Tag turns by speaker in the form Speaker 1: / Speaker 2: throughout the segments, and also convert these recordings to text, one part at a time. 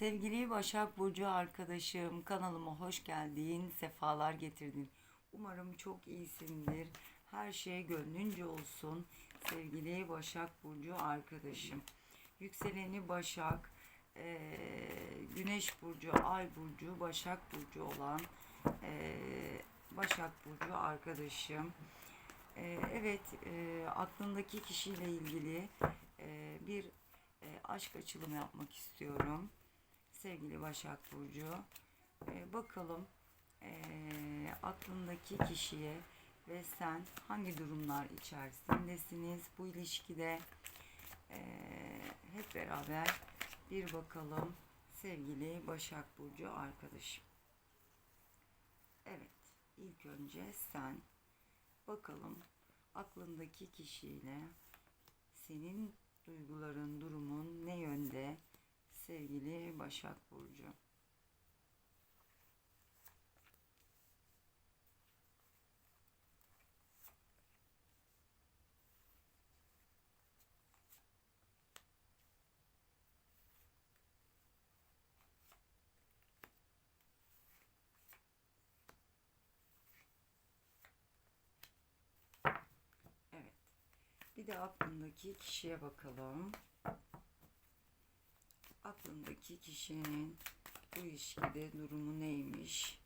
Speaker 1: Sevgili Başak Burcu arkadaşım kanalıma hoş geldin, sefalar getirdin. Umarım çok iyisindir. Her şey gönlünce olsun. Sevgili Başak Burcu arkadaşım. Yükseleni Başak, eee, Güneş Burcu, Ay Burcu, Başak Burcu olan eee, Başak Burcu arkadaşım. Eee, evet, eee, aklındaki kişiyle ilgili eee, bir eee, aşk açılımı yapmak istiyorum sevgili Başak Burcu. Ee, bakalım ee, aklındaki kişiye ve sen hangi durumlar içerisindesiniz bu ilişkide Ee, hep beraber bir bakalım sevgili Başak Burcu arkadaşım. Evet ilk önce sen bakalım aklındaki kişiyle senin duyguların, durumun ne yönde? Sevgili Başak Burcu. Bir de aklındaki kişiye bakalım aklındaki kişinin bu ilişkide durumu neymiş?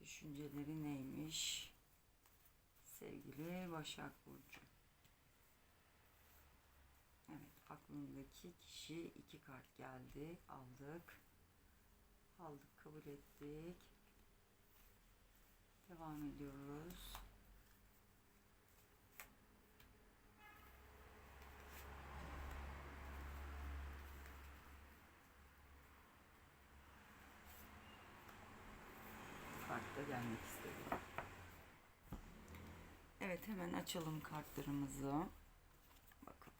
Speaker 1: Düşünceleri neymiş? Sevgili Başak Burcu. Evet, aklındaki kişi iki kart geldi. Aldık. Aldık, kabul ettik. Devam ediyoruz. kartta gelmek istedi. Evet hemen açalım kartlarımızı. Bakalım.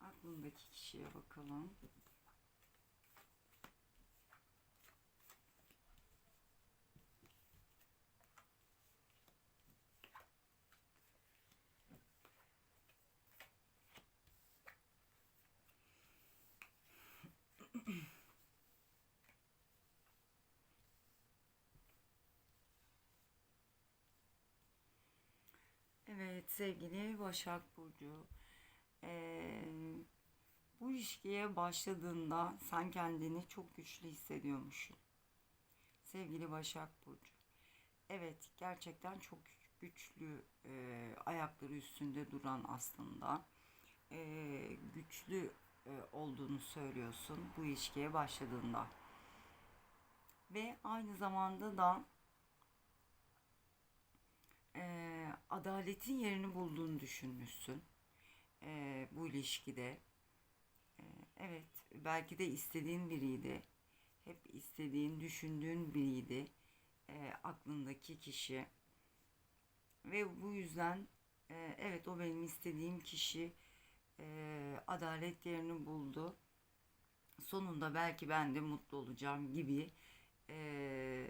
Speaker 1: Aklındaki kişiye bakalım. Evet sevgili Başak Burcu. Ee, bu ilişkiye başladığında sen kendini çok güçlü hissediyormuşsun. Sevgili Başak Burcu. Evet gerçekten çok güçlü e, ayakları üstünde duran aslında e, güçlü e, olduğunu söylüyorsun bu ilişkiye başladığında. Ve aynı zamanda da e, adaletin yerini bulduğunu düşünmüşsün e, bu ilişkide. E, evet, belki de istediğin biriydi. Hep istediğin, düşündüğün biriydi e, aklındaki kişi. Ve bu yüzden e, evet o benim istediğim kişi e, adalet yerini buldu. Sonunda belki ben de mutlu olacağım gibi e,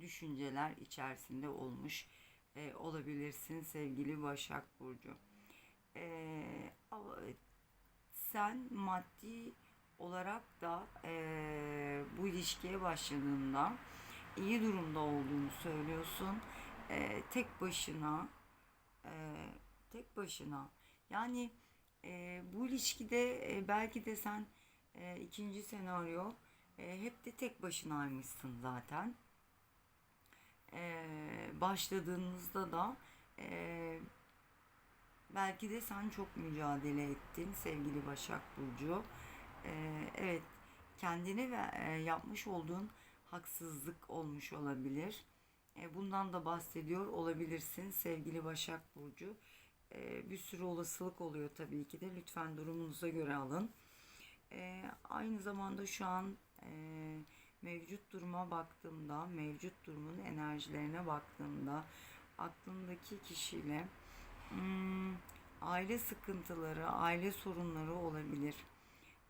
Speaker 1: düşünceler içerisinde olmuş e, olabilirsin sevgili Başak Burcu. E, sen maddi olarak da e, bu ilişkiye başladığında iyi durumda olduğunu söylüyorsun. E, tek başına e, tek başına yani e, bu ilişkide e, belki de sen e, ikinci senaryo e, hep de tek başınaymışsın zaten e, başladığınızda da e, belki de sen çok mücadele ettin sevgili Başak Burcu. E, evet kendine ve e, yapmış olduğun haksızlık olmuş olabilir. E, bundan da bahsediyor olabilirsin sevgili Başak Burcu. E, bir sürü olasılık oluyor tabii ki de. Lütfen durumunuza göre alın. E, aynı zamanda şu an e, mevcut duruma baktığımda, mevcut durumun enerjilerine baktığımda aklımdaki kişiyle hmm, aile sıkıntıları, aile sorunları olabilir.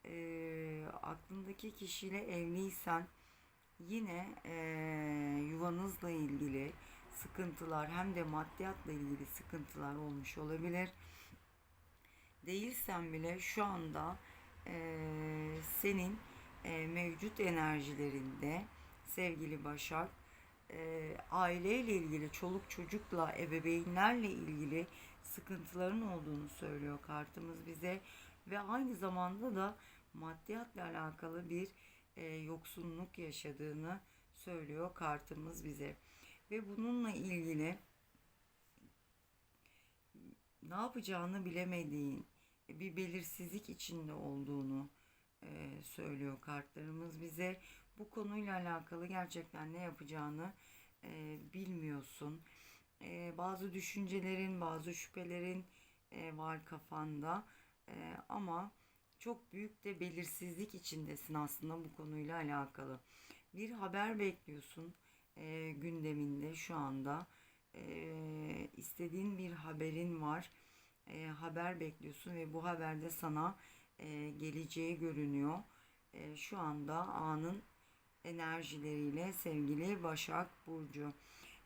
Speaker 1: Ee, aklındaki kişiyle evliysen yine ee, yuvanızla ilgili sıkıntılar hem de maddiyatla ilgili sıkıntılar olmuş olabilir. Değilsen bile şu anda ee, senin ee, mevcut enerjilerinde sevgili Başak e, aileyle ilgili, çoluk çocukla, ebeveynlerle ilgili sıkıntıların olduğunu söylüyor kartımız bize ve aynı zamanda da maddiyatla alakalı bir e, yoksunluk yaşadığını söylüyor kartımız bize. Ve bununla ilgili ne yapacağını bilemediğin bir belirsizlik içinde olduğunu e, söylüyor kartlarımız bize. Bu konuyla alakalı gerçekten ne yapacağını e, bilmiyorsun. E, bazı düşüncelerin, bazı şüphelerin e, var kafanda E, ama çok büyük de belirsizlik içindesin aslında bu konuyla alakalı. Bir haber bekliyorsun e, gündeminde şu anda. E, istediğin bir haberin var. E, haber bekliyorsun ve bu haberde sana e, geleceği görünüyor. E, şu anda anın enerjileriyle sevgili Başak Burcu.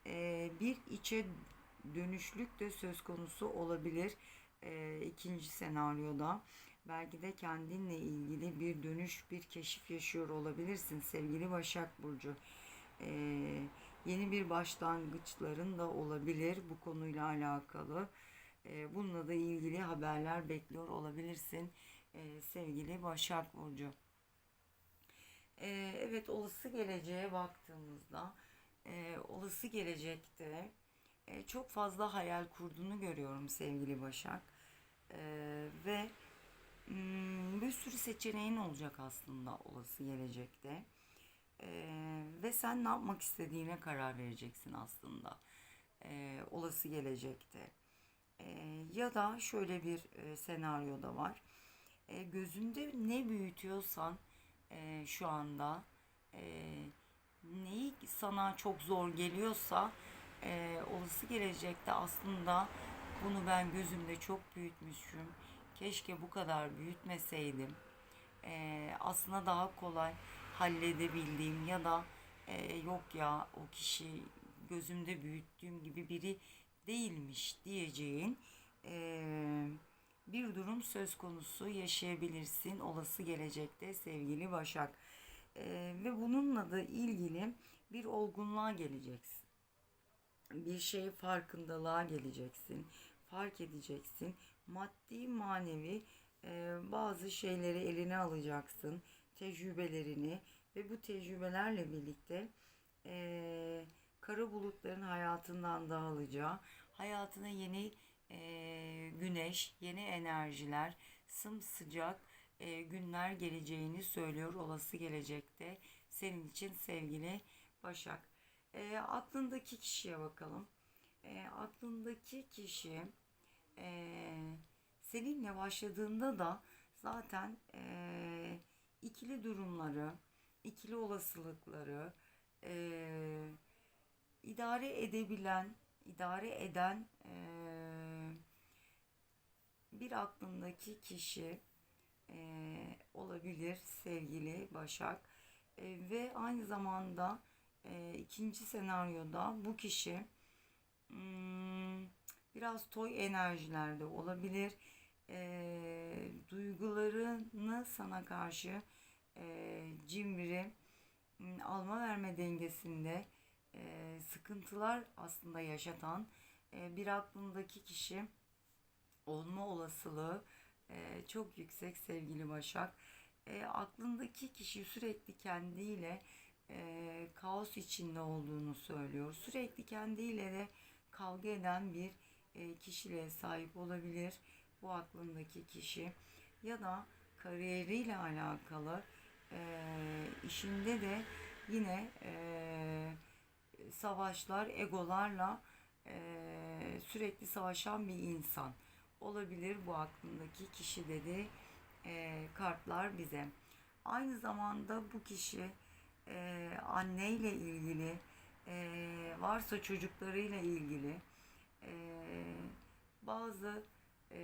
Speaker 1: E, bir içe dönüşlük de söz konusu olabilir ikinci senaryoda. Belki de kendinle ilgili bir dönüş, bir keşif yaşıyor olabilirsin sevgili Başak Burcu. Yeni bir başlangıçların da olabilir bu konuyla alakalı. E, bununla da ilgili haberler bekliyor olabilirsin e, sevgili Başak Burcu. E, evet olası geleceğe baktığımızda e, olası gelecekte e, çok fazla hayal kurduğunu görüyorum sevgili Başak. E, ve hmm, bir sürü seçeneğin olacak aslında olası gelecekte. E, ve sen ne yapmak istediğine karar vereceksin aslında e, olası gelecekte. E, ya da şöyle bir e, senaryo da var e, gözünde ne büyütüyorsan e, şu anda e, neyi sana çok zor geliyorsa e, olası gelecekte aslında bunu ben gözümde çok büyütmüşüm. Keşke bu kadar büyütmeseydim. E, aslında daha kolay halledebildiğim ya da e, yok ya o kişi gözümde büyüttüğüm gibi biri değilmiş diyeceğin eee bir durum söz konusu yaşayabilirsin olası gelecekte sevgili Başak. Ee, ve bununla da ilgili bir olgunluğa geleceksin. Bir şey farkındalığa geleceksin. Fark edeceksin. Maddi manevi e, bazı şeyleri eline alacaksın. Tecrübelerini ve bu tecrübelerle birlikte e, kara bulutların hayatından dağılacağı, hayatına yeni e, güneş, yeni enerjiler, sımsıcak e, günler geleceğini söylüyor olası gelecekte senin için sevgili Başak. E, aklındaki kişiye bakalım. E, aklındaki kişi e, seninle başladığında da zaten e, ikili durumları, ikili olasılıkları e, idare edebilen, idare eden e, bir aklındaki kişi e, olabilir sevgili Başak e, ve aynı zamanda e, ikinci senaryoda bu kişi hmm, biraz toy enerjilerde olabilir. E, duygularını sana karşı e, cimri hmm, alma verme dengesinde e, sıkıntılar aslında yaşatan e, bir aklındaki kişi olma olasılığı e, çok yüksek sevgili Başak. E, aklındaki kişi sürekli kendiyle e, kaos içinde olduğunu söylüyor. Sürekli kendiyle de kavga eden bir e, kişiliğe sahip olabilir bu aklındaki kişi. Ya da kariyeriyle alakalı e, işinde de yine e, savaşlar, egolarla e, sürekli savaşan bir insan olabilir bu aklındaki kişi dedi e, kartlar bize. Aynı zamanda bu kişi e, anneyle ilgili e, varsa çocuklarıyla ilgili e, bazı e,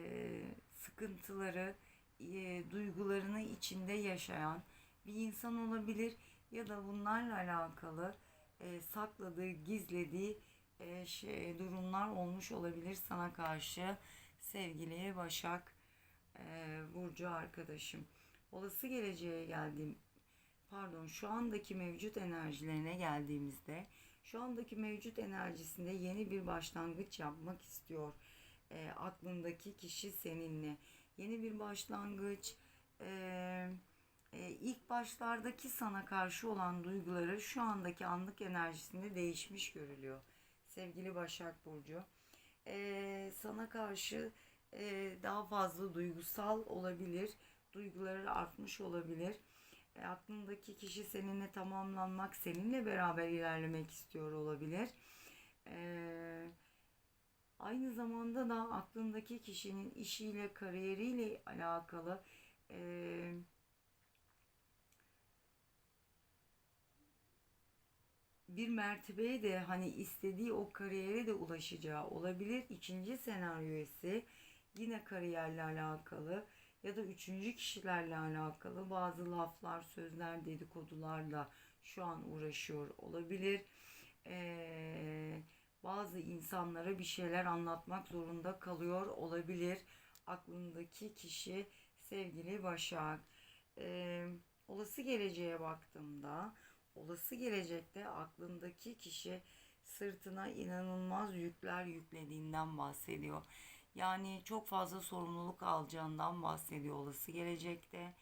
Speaker 1: sıkıntıları, e, duygularını içinde yaşayan bir insan olabilir ya da bunlarla alakalı e, sakladığı, gizlediği e, şey, durumlar olmuş olabilir sana karşı sevgili Başak e, Burcu arkadaşım. Olası geleceğe geldiğim, pardon şu andaki mevcut enerjilerine geldiğimizde şu andaki mevcut enerjisinde yeni bir başlangıç yapmak istiyor. E, aklındaki kişi seninle. Yeni bir başlangıç, e, e, ilk başlardaki sana karşı olan duyguları şu andaki anlık enerjisinde değişmiş görülüyor. Sevgili Başak Burcu. E, sana karşı e, daha fazla duygusal olabilir. Duyguları artmış olabilir. E, aklındaki kişi seninle tamamlanmak, seninle beraber ilerlemek istiyor olabilir. E, aynı zamanda da aklındaki kişinin işiyle, kariyeriyle alakalı e, bir mertebeye de hani istediği o kariyere de ulaşacağı olabilir. İkinci senaryo ise yine kariyerle alakalı ya da üçüncü kişilerle alakalı bazı laflar, sözler, dedikodularla şu an uğraşıyor olabilir. Ee, bazı insanlara bir şeyler anlatmak zorunda kalıyor olabilir. Aklındaki kişi sevgili Başak. Ee, olası geleceğe baktığımda olası gelecekte aklındaki kişi sırtına inanılmaz yükler yüklediğinden bahsediyor. Yani çok fazla sorumluluk alacağından bahsediyor olası gelecekte.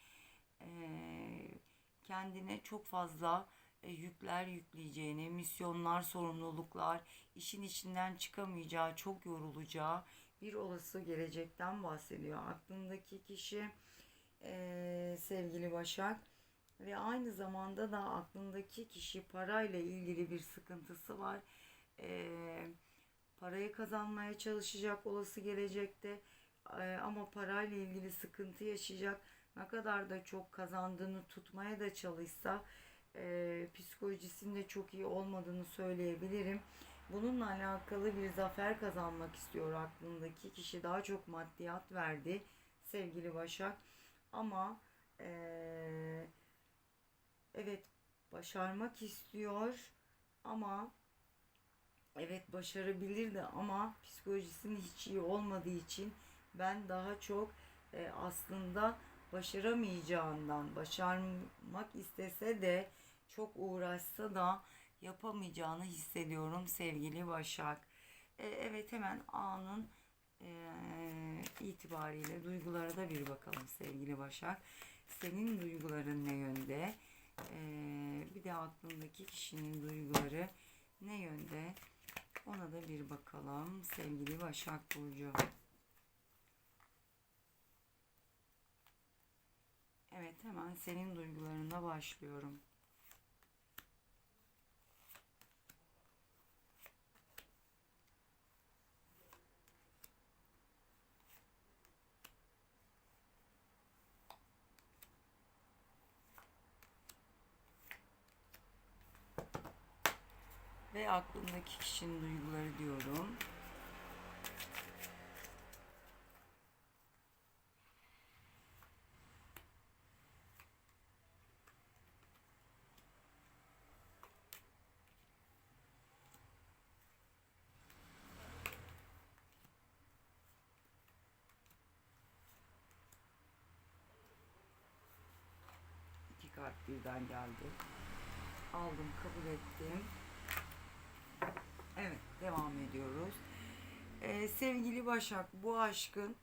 Speaker 1: Ee, kendine çok fazla e, yükler yükleyeceğini, misyonlar, sorumluluklar, işin içinden çıkamayacağı, çok yorulacağı bir olası gelecekten bahsediyor. Aklındaki kişi e, sevgili Başak ve aynı zamanda da aklındaki kişi parayla ilgili bir sıkıntısı var. Ee, parayı kazanmaya çalışacak olası gelecekte Ee, ama parayla ilgili sıkıntı yaşayacak. Ne kadar da çok kazandığını tutmaya da çalışsa e, psikolojisinde çok iyi olmadığını söyleyebilirim. Bununla alakalı bir zafer kazanmak istiyor aklındaki kişi. Daha çok maddiyat verdi sevgili Başak. Ama eee evet başarmak istiyor ama evet başarabilir de ama psikolojisinin hiç iyi olmadığı için ben daha çok e, aslında başaramayacağından başarmak istese de çok uğraşsa da yapamayacağını hissediyorum sevgili Başak. E, evet hemen anın e, itibariyle duygulara da bir bakalım sevgili Başak. Senin duyguların ne yönde? Ee, bir de aklındaki kişinin duyguları ne yönde? Ona da bir bakalım sevgili Başak Burcu. Evet hemen senin duygularına başlıyorum. Ve aklımdaki kişinin duyguları diyorum. İki kart birden geldi. Aldım, kabul ettim. Evet, devam ediyoruz. Ee, sevgili Başak, bu aşkın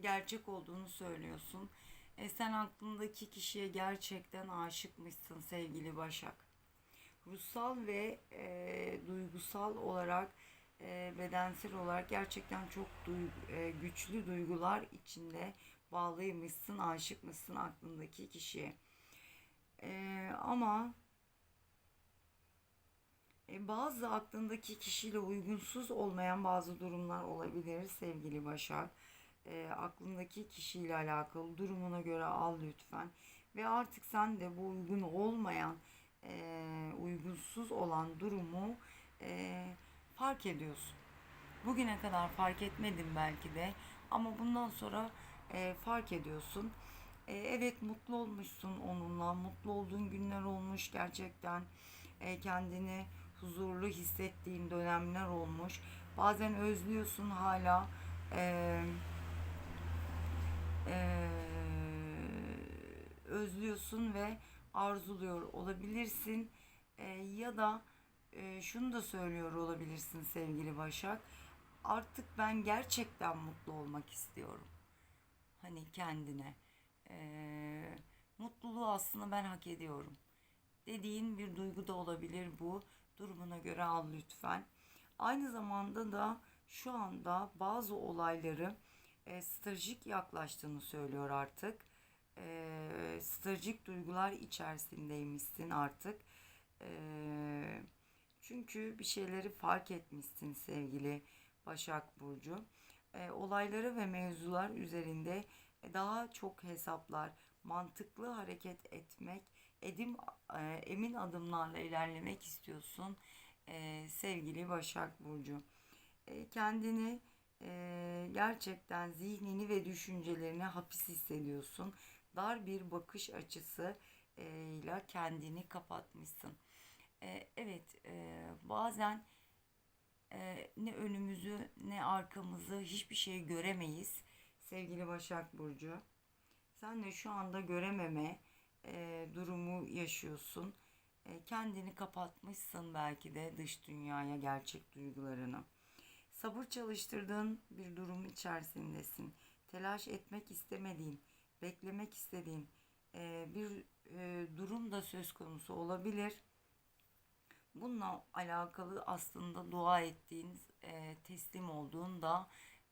Speaker 1: gerçek olduğunu söylüyorsun. E, sen aklındaki kişiye gerçekten aşıkmışsın sevgili Başak. Ruhsal ve e, duygusal olarak, e, bedensel olarak gerçekten çok duygu, e, güçlü duygular içinde bağlıymışsın, aşıkmışsın aklındaki kişiye. E, ama bazı aklındaki kişiyle uygunsuz olmayan bazı durumlar olabilir sevgili Başak. E, aklındaki kişiyle alakalı durumuna göre al lütfen. Ve artık sen de bu uygun olmayan, e, uygunsuz olan durumu e, fark ediyorsun. Bugüne kadar fark etmedim belki de Ama bundan sonra e, fark ediyorsun. E, evet mutlu olmuşsun onunla. Mutlu olduğun günler olmuş gerçekten. E, kendini huzurlu hissettiğin dönemler olmuş. Bazen özlüyorsun hala. E, e, özlüyorsun ve arzuluyor olabilirsin. E, ya da e, şunu da söylüyor olabilirsin sevgili Başak. Artık ben gerçekten mutlu olmak istiyorum. Hani kendine. E, mutluluğu aslında ben hak ediyorum. Dediğin bir duygu da olabilir bu. Durumuna göre al lütfen. Aynı zamanda da şu anda bazı olayları e, stratejik yaklaştığını söylüyor artık. E, stratejik duygular içerisindeymişsin artık. E, çünkü bir şeyleri fark etmişsin sevgili Başak Burcu. E, olayları ve mevzular üzerinde daha çok hesaplar, mantıklı hareket etmek, edim e, emin adımlarla ilerlemek istiyorsun e, sevgili Başak Burcu. E, kendini e, gerçekten zihnini ve düşüncelerini hapis hissediyorsun. Dar bir bakış açısı e, ile kendini kapatmışsın. E, evet, e, bazen e, ne önümüzü ne arkamızı hiçbir şey göremeyiz sevgili Başak Burcu. Sen de şu anda görememe e, durumu yaşıyorsun. E, kendini kapatmışsın belki de dış dünyaya gerçek duygularını. Sabır çalıştırdığın bir durum içerisindesin. Telaş etmek istemediğin, beklemek istediğin e, bir e, durum da söz konusu olabilir. Bununla alakalı aslında dua ettiğin, e, teslim olduğun da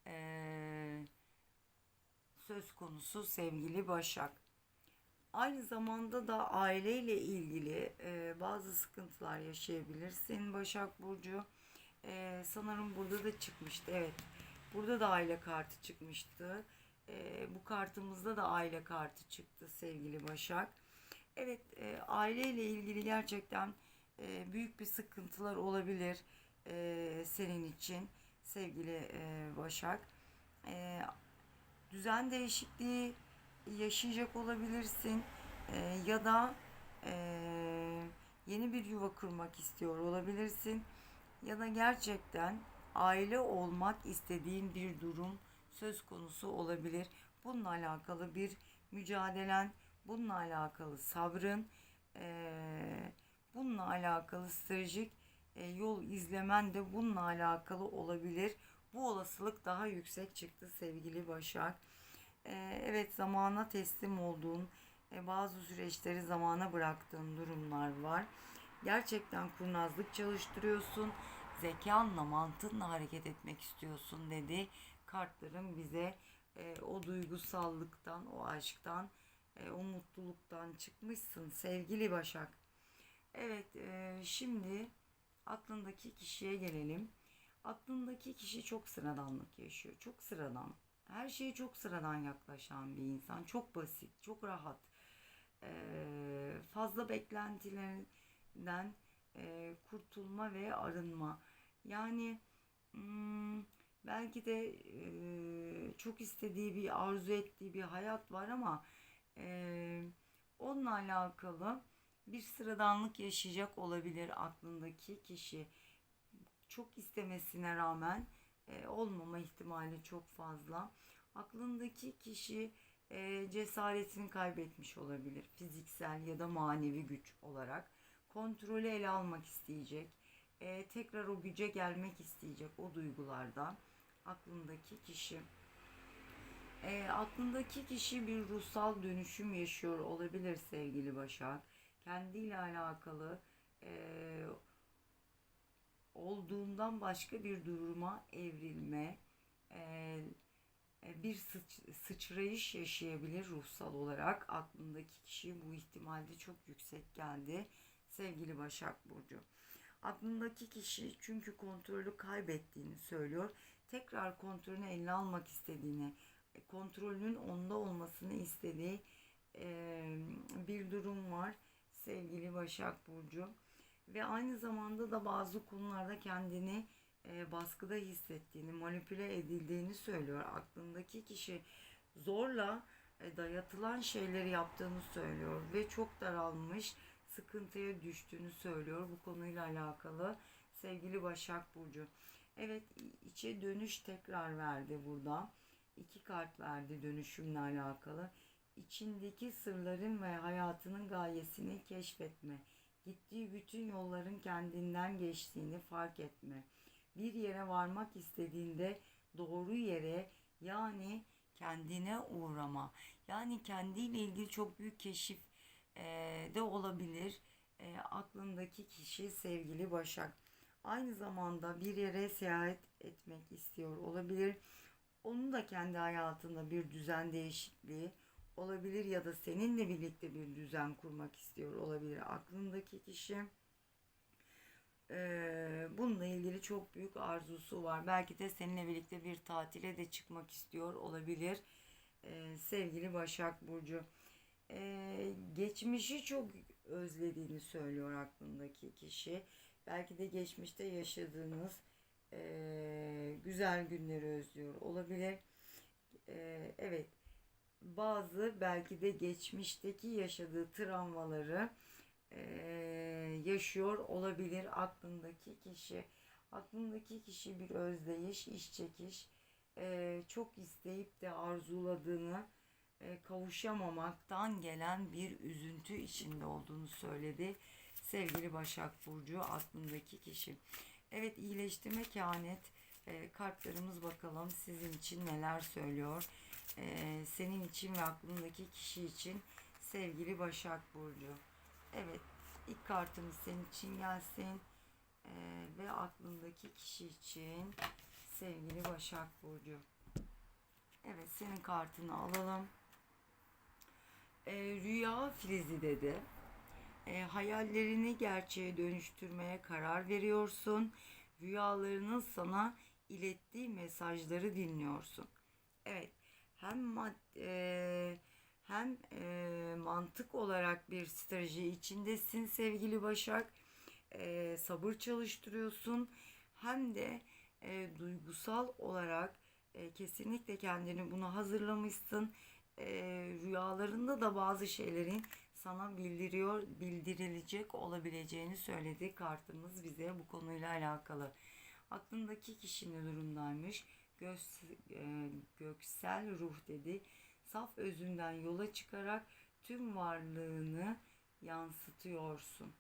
Speaker 1: e, söz konusu sevgili Başak. Aynı zamanda da aileyle ilgili e, bazı sıkıntılar yaşayabilirsin Başak Burcu. E, sanırım burada da çıkmıştı. Evet. Burada da aile kartı çıkmıştı. E, bu kartımızda da aile kartı çıktı sevgili Başak. Evet, e, aileyle ilgili gerçekten e, büyük bir sıkıntılar olabilir e, senin için sevgili e, Başak. E, düzen değişikliği yaşayacak olabilirsin e, ya da e, yeni bir yuva kurmak istiyor olabilirsin ya da gerçekten aile olmak istediğin bir durum söz konusu olabilir. Bununla alakalı bir mücadelen, bununla alakalı sabrın, e, bununla alakalı stratejik e, yol izlemen de bununla alakalı olabilir. Bu olasılık daha yüksek çıktı sevgili Başak. E, evet zamana teslim olduğun, e, bazı süreçleri zamana bıraktığın durumlar var. Gerçekten kurnazlık çalıştırıyorsun. Zekanla, mantığınla hareket etmek istiyorsun dedi. Kartların bize e, o duygusallıktan, o aşktan, e, o mutluluktan çıkmışsın sevgili Başak. Evet, e, şimdi aklındaki kişiye gelelim. Aklındaki kişi çok sıradanlık yaşıyor. Çok sıradan. Her şeye çok sıradan yaklaşan bir insan. Çok basit, çok rahat. E, fazla beklentilerden e, kurtulma ve arınma. Yani hmm, belki de e, çok istediği bir, arzu ettiği bir hayat var ama e, onunla alakalı bir sıradanlık yaşayacak olabilir aklındaki kişi. Çok istemesine rağmen e, olmama ihtimali çok fazla. Aklındaki kişi e, cesaretini kaybetmiş olabilir. Fiziksel ya da manevi güç olarak. Kontrolü ele almak isteyecek. E, tekrar o güce gelmek isteyecek o duygulardan. Aklındaki kişi. E, aklındaki kişi bir ruhsal dönüşüm yaşıyor olabilir sevgili Başak kendiyle alakalı e, olduğundan başka bir duruma evrilme, e, bir sıç, sıçrayış yaşayabilir ruhsal olarak. Aklındaki kişi bu ihtimalde çok yüksek geldi sevgili Başak Burcu. Aklındaki kişi çünkü kontrolü kaybettiğini söylüyor. Tekrar kontrolünü eline almak istediğini, kontrolünün onda olmasını istediği bir durum var sevgili Başak Burcu. Ve aynı zamanda da bazı konularda kendini e, baskıda hissettiğini, manipüle edildiğini söylüyor. Aklındaki kişi zorla e, dayatılan şeyleri yaptığını söylüyor ve çok daralmış, sıkıntıya düştüğünü söylüyor bu konuyla alakalı sevgili Başak Burcu. Evet içe dönüş tekrar verdi burada. İki kart verdi dönüşümle alakalı. İçindeki sırların ve hayatının gayesini keşfetme. Gittiği bütün yolların kendinden geçtiğini fark etme. Bir yere varmak istediğinde doğru yere yani kendine uğrama. Yani kendiyle ilgili çok büyük keşif eee, de olabilir. Eee, aklındaki kişi sevgili Başak. Aynı zamanda bir yere seyahat etmek istiyor olabilir. Onun da kendi hayatında bir düzen değişikliği olabilir ya da seninle birlikte bir düzen kurmak istiyor olabilir aklındaki kişi. Ee, bununla ilgili çok büyük arzusu var. Belki de seninle birlikte bir tatile de çıkmak istiyor olabilir. Ee, sevgili Başak Burcu. Ee, geçmişi çok özlediğini söylüyor aklındaki kişi. Belki de geçmişte yaşadığınız eee, güzel günleri özlüyor olabilir. Eee, evet, bazı belki de geçmişteki yaşadığı travmaları eee, yaşıyor olabilir aklındaki kişi. Aklındaki kişi bir özdeyiş, iş çekiş, eee, çok isteyip de arzuladığını e, kavuşamamaktan gelen bir üzüntü içinde olduğunu söyledi sevgili Başak Burcu aklındaki kişi. Evet iyileştirme kehanet e, kartlarımız bakalım sizin için neler söylüyor. E, senin için ve aklındaki kişi için sevgili Başak Burcu. Evet ilk kartımız senin için gelsin E, ve aklındaki kişi için sevgili Başak Burcu. Evet senin kartını alalım. E, rüya filizi dedi. E, hayallerini gerçeğe dönüştürmeye karar veriyorsun. Rüyalarının sana ilettiği mesajları dinliyorsun. Evet, hem mad e, hem e, mantık olarak bir strateji içindesin sevgili Başak. E, sabır çalıştırıyorsun. Hem de e, duygusal olarak e, kesinlikle kendini buna hazırlamışsın. E, rüyalarında da bazı şeylerin sana bildiriyor, bildirilecek olabileceğini söyledi kartımız bize bu konuyla alakalı. Aklındaki kişi ne durumdaymış? Göz, e, göksel ruh dedi. Saf özünden yola çıkarak tüm varlığını yansıtıyorsun.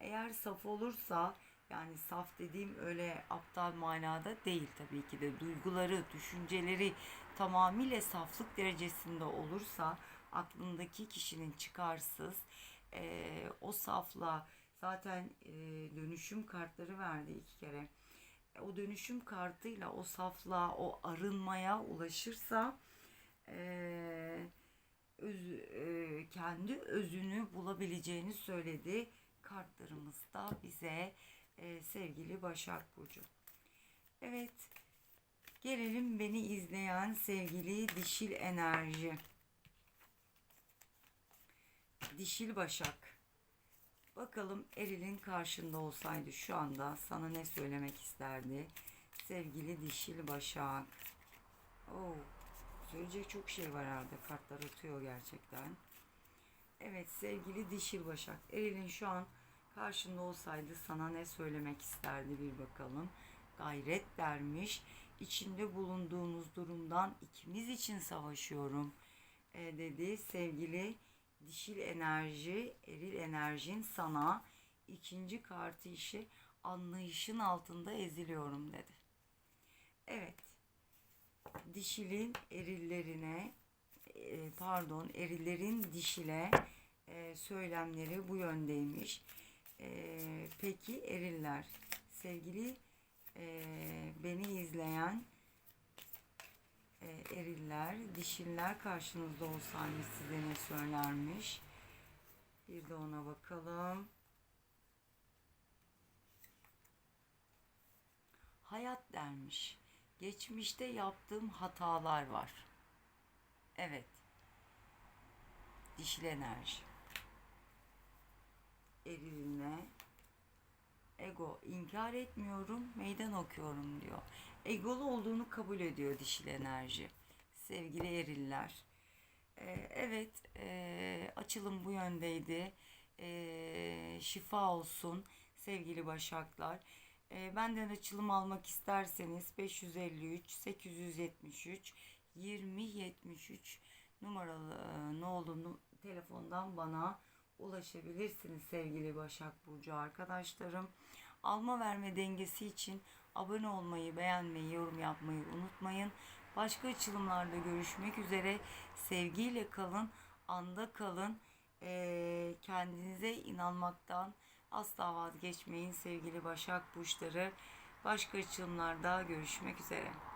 Speaker 1: Eğer saf olursa yani saf dediğim öyle aptal manada değil tabii ki de duyguları, düşünceleri tamamıyla saflık derecesinde olursa aklındaki kişinin çıkarsız e, o safla zaten e, dönüşüm kartları verdi iki kere. O dönüşüm kartıyla o safla o arınmaya ulaşırsa e, öz, e, kendi özünü bulabileceğini söyledi kartlarımızda bize e, sevgili Başak Burcu. Evet gelelim beni izleyen sevgili dişil enerji. Dişil Başak. Bakalım Eril'in karşında olsaydı şu anda sana ne söylemek isterdi? Sevgili Dişil Başak. Oo, söyleyecek çok şey var herhalde. Kartlar atıyor gerçekten. Evet sevgili Dişil Başak. Eril'in şu an karşında olsaydı sana ne söylemek isterdi bir bakalım. Gayret dermiş. İçinde bulunduğunuz durumdan ikimiz için savaşıyorum e, dedi sevgili dişil enerji, eril enerjin sana ikinci kartı işi anlayışın altında eziliyorum dedi. Evet. Dişilin erillerine e, pardon erillerin dişile e, söylemleri bu yöndeymiş. E, peki eriller sevgili beni izleyen e, eriller, dişiller karşınızda olsaymış size ne söylermiş? Bir de ona bakalım. Hayat dermiş. Geçmişte yaptığım hatalar var. Evet. Dişil enerji. Eriline Ego inkar etmiyorum, meydan okuyorum diyor. Egolu olduğunu kabul ediyor dişil enerji. Sevgili eriller. Ee, evet, ee, açılım bu yöndeydi. Ee, şifa olsun sevgili başaklar. Ee, benden açılım almak isterseniz 553 873 2073 numaralı e, nolu nu- telefondan bana ulaşabilirsiniz sevgili Başak Burcu arkadaşlarım. Alma verme dengesi için abone olmayı, beğenmeyi, yorum yapmayı unutmayın. Başka açılımlarda görüşmek üzere. Sevgiyle kalın, anda kalın. Ee, kendinize inanmaktan asla vazgeçmeyin sevgili Başak Burçları. Başka açılımlarda görüşmek üzere.